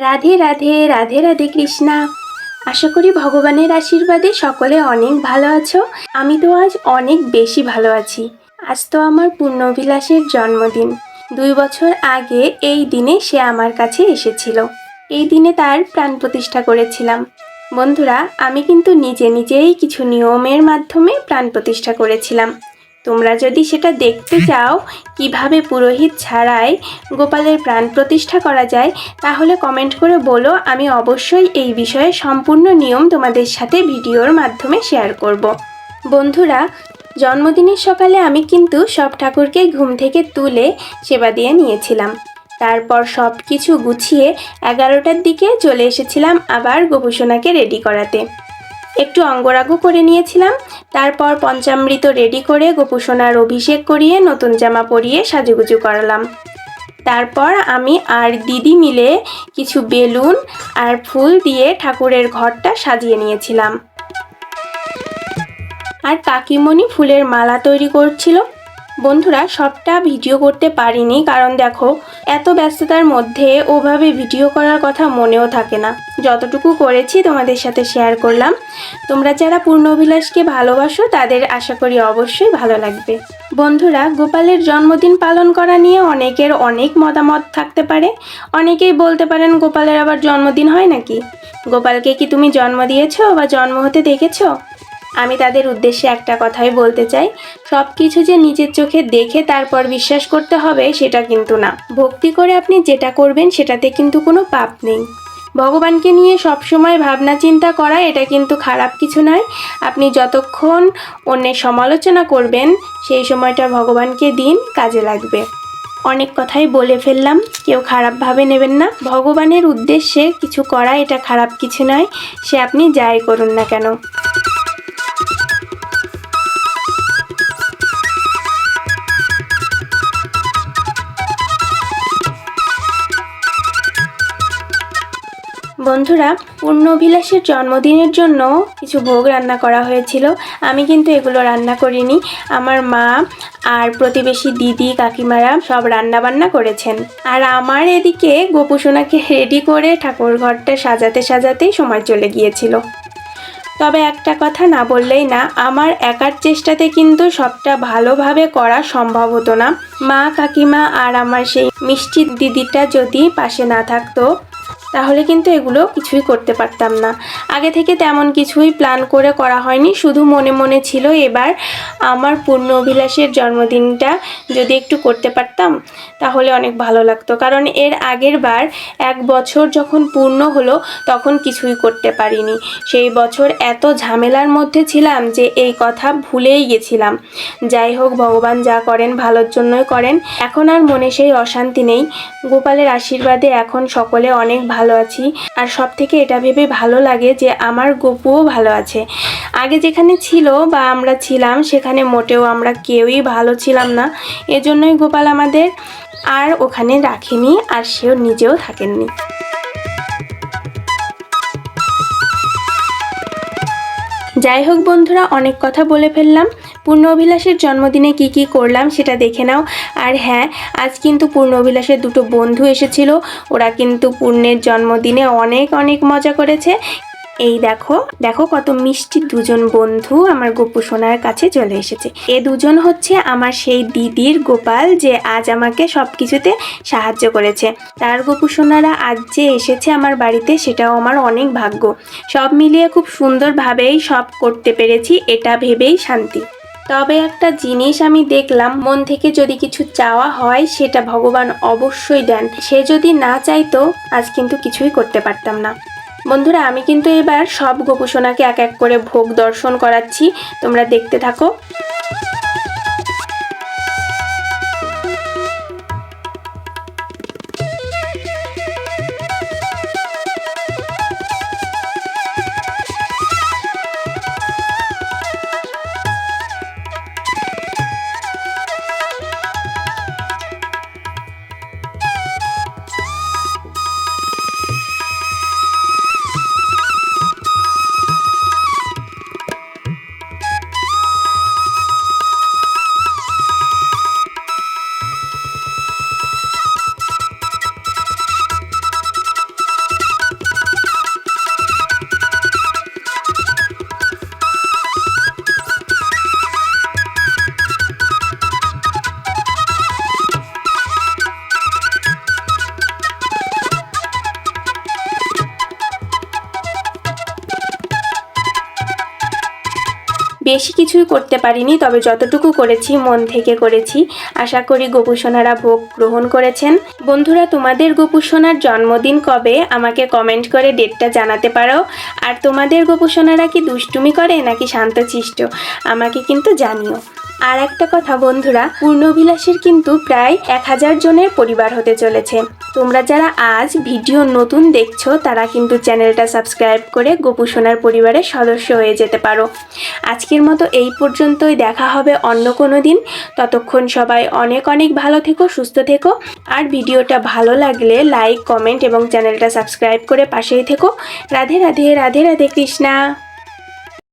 রাধে রাধে রাধে রাধে কৃষ্ণা। আশা করি ভগবানের আশীর্বাদে সকলে অনেক ভালো আছো। আমি তো আজ অনেক বেশি ভালো আছি। আজ তো আমার পূর্ণবিলাসের জন্মদিন। দুই বছর আগে এই দিনে সে আমার কাছে এসেছিল। এই দিনে তার প্রাণ প্রতিষ্ঠা করেছিলাম। বন্ধুরা, আমি কিন্তু নিজে নিজেই কিছু নিয়মের মাধ্যমে প্রাণ প্রতিষ্ঠা করেছিলাম। তোমরা যদি সেটা দেখতে চাও কীভাবে পুরোহিত ছাড়াই গোপালের প্রাণ প্রতিষ্ঠা করা যায় তাহলে কমেন্ট করে বলো। আমি অবশ্যই এই বিষয়ে সম্পূর্ণ নিয়ম তোমাদের সাথে ভিডিওর মাধ্যমে শেয়ার করব। বন্ধুরা জন্মদিনের সকালে আমি কিন্তু সব ঠাকুরকে ঘুম থেকে তুলে সেবা দিয়ে নিয়েছিলাম। তারপর সব কিছু গুছিয়ে এগারোটার দিকে চলে এসেছিলাম আবার গোপুসোনাকে রেডি করাতে। একটু অঙ্গরাগু করে নিয়েছিলাম। তারপর পঞ্চামৃত রেডি করে গোপুসোনার অভিষেক করিয়ে নতুন জামা পরিয়ে সাজুগুজু করালাম। তারপর আমি আর দিদি মিলে কিছু বেলুন আর ফুল দিয়ে ঠাকুরের ঘরটা সাজিয়ে নিয়েছিলাম। আর কাকিমণি ফুলের মালা তৈরি করছিল। বন্ধুরা, সবটা ভিডিও করতে পারিনি, কারণ দেখো, এত ব্যস্ততার মধ্যে ওভাবে ভিডিও করার কথা মনেও থাকে না। যতটুকু করেছি তোমাদের সাথে শেয়ার করলাম। তোমরা যারা পূর্ণ অভিলাষকে ভালোবাসো, তাদের আশা করি অবশ্যই ভালো লাগবে। বন্ধুরা, গোপালের জন্মদিন পালন করা নিয়ে অনেকের অনেক মতামত থাকতে পারে। অনেকেই বলতে পারেন, গোপালের আবার জন্মদিন হয় নাকি? গোপালকে কি তুমি জন্ম দিয়েছ বা জন্ম হতে দেখেছ? আমি তাদের উদ্দেশ্যে একটা কথাই বলতে চাই। সব কিছু যে নিজের চোখে দেখে তারপর বিশ্বাস করতে হবে, সেটা কিন্তু না। ভক্তি করে আপনি যেটা করবেন, সেটাতে কিন্তু কোনো পাপ নেই। ভগবানকে নিয়ে সবসময় ভাবনা চিন্তা করা, এটা কিন্তু খারাপ কিছু নয়। আপনি যতক্ষণ অন্যের সমালোচনা করবেন, সেই সময়টা ভগবানকে দিন, কাজে লাগবে। অনেক কথাই বলে ফেললাম, কেউ খারাপভাবে নেবেন না। ভগবানের উদ্দেশ্যে কিছু করা, এটা খারাপ কিছু নয়। সে আপনি যাই করুন না কেন। বন্ধুরা, পূর্ণবিলাসের জন্মদিনের জন্য কিছু ভোগ রান্না করা হয়েছিল। আমি কিন্তু এগুলো রান্না করিনি। আমার মা আর প্রতিবেশী দিদি, কাকিমারা সব রান্না বান্না করেছেন। আর আমার এদিকে গোপুসোনাকে রেডি করে ঠাকুর ঘরটা সাজাতে সাজাতেই সময় চলে গিয়েছিল। তবে একটা কথা না বললেই না, আমার একার চেষ্টাতে কিন্তু সবটা ভালোভাবে করা সম্ভব হতো না। মা, কাকিমা আর আমার সেই মিষ্টি দিদিটা যদি পাশে না থাকতো তাহলে কিন্তু এগুলো কিছুই করতে পারতাম না। আগে থেকে তেমন কিছুই প্ল্যান করে করা হয়নি। শুধু মনে মনে ছিল এবার আমার পূর্ণ অভিলাষের জন্মদিনটা যদি একটু করতে পারতাম, তাহলে অনেক ভালো লাগতো। কারণ এর আগের বার এক বছর যখন পূর্ণ হলো, তখন কিছুই করতে পারিনি। সেই বছর এত ঝামেলার মধ্যে ছিলাম যে এই কথা ভুলেই গেছিলাম। যাই হোক, ভগবান যা করেন ভালোর জন্যই করেন। এখন আর মনে সেই অশান্তি নেই। গোপালের আশীর্বাদে এখন সকলে অনেক ভালো আছি। আর সব থেকে এটা ভেবে ভালো লাগে যে আমার গপুও ভালো আছে। আগে যেখানে ছিল বা আমরা ছিলাম, সেখানে মোটেও আমরা কেউই ভালো ছিলাম না। এজন্যই গোপাল আমাদের আর ওখানে রাখেনি আর সেও নিজেও থাকেননি। যাই হোক বন্ধুরা, অনেক কথা বলে ফেললাম। পূর্ণ অভিলাষের জন্মদিনে কি কি করলাম সেটা দেখে নাও। আর হ্যাঁ আজ কিন্তু পূর্ণ অভিলাষের দুটো বন্ধু এসেছিল। ওরা কিন্তু পূর্ণের জন্মদিনে অনেক অনেক মজা করেছে। এই দেখো দেখো কত মিষ্টি দুজন বন্ধু আমার গোপু সোনার কাছে চলে এসেছে। এ দুজন হচ্ছে আমার সেই দিদির গোপাল যে আজ আমাকে সব কিছুতে সাহায্য করেছে। তার গোপু সোনারা আজ যে এসেছে আমার বাড়িতে সেটাও আমার অনেক ভাগ্য। সব মিলিয়ে খুব সুন্দরভাবেই সব করতে পেরেছি, এটা ভেবেই শান্তি। তবে একটা জিনিস আমি দেখলাম, মন থেকে যদি কিছু চাওয়া হয় সেটা ভগবান অবশ্যই দেন। সে যদি না চাইতো, আজ কিন্তু কিছুই করতে পারতাম না। বন্ধুরা, আমি কিন্তু এবার সব গোপুসোনাকে এক এক করে ভোগ দর্শন করাচ্ছি। তোমরা দেখতে থাকো। বেশি কিছুই করতে পারিনি, তবে যতটুকু করেছি, মন থেকে করেছি। আশা করি গোপুসোনারা ভোগ গ্রহণ করেছেন। বন্ধুরা, তোমাদের গোপুসোনার জন্মদিন কবে? আমাকে কমেন্ট করে ডেটটা জানাতে পারো। আর তোমাদের গোপুসোনারা কি দুষ্টুমি করে নাকি শান্তশিষ্ট? আমাকে কিন্তু জানিও। আর একটা কথা বন্ধুরা, পূর্ণবিলাসের কিন্তু প্রায় এক হাজার জনের পরিবার হতে চলেছে। তোমরা যারা আজ ভিডিও নতুন দেখছ, তারা কিন্তু চ্যানেলটা সাবস্ক্রাইব করে গোপুসোনার পরিবারের সদস্য হয়ে যেতে পারো। আজকের মতো এই পর্যন্তই দেখা হবে অন্য কোনো দিন। ততক্ষণ সবাই অনেক অনেক ভালো থেকো, সুস্থ থেকো। আর ভিডিওটা ভালো লাগলে লাইক, কমেন্ট এবং চ্যানেলটা সাবস্ক্রাইব করে পাশেই থেকো। রাধে রাধে রাধে রাধে কৃষ্ণা।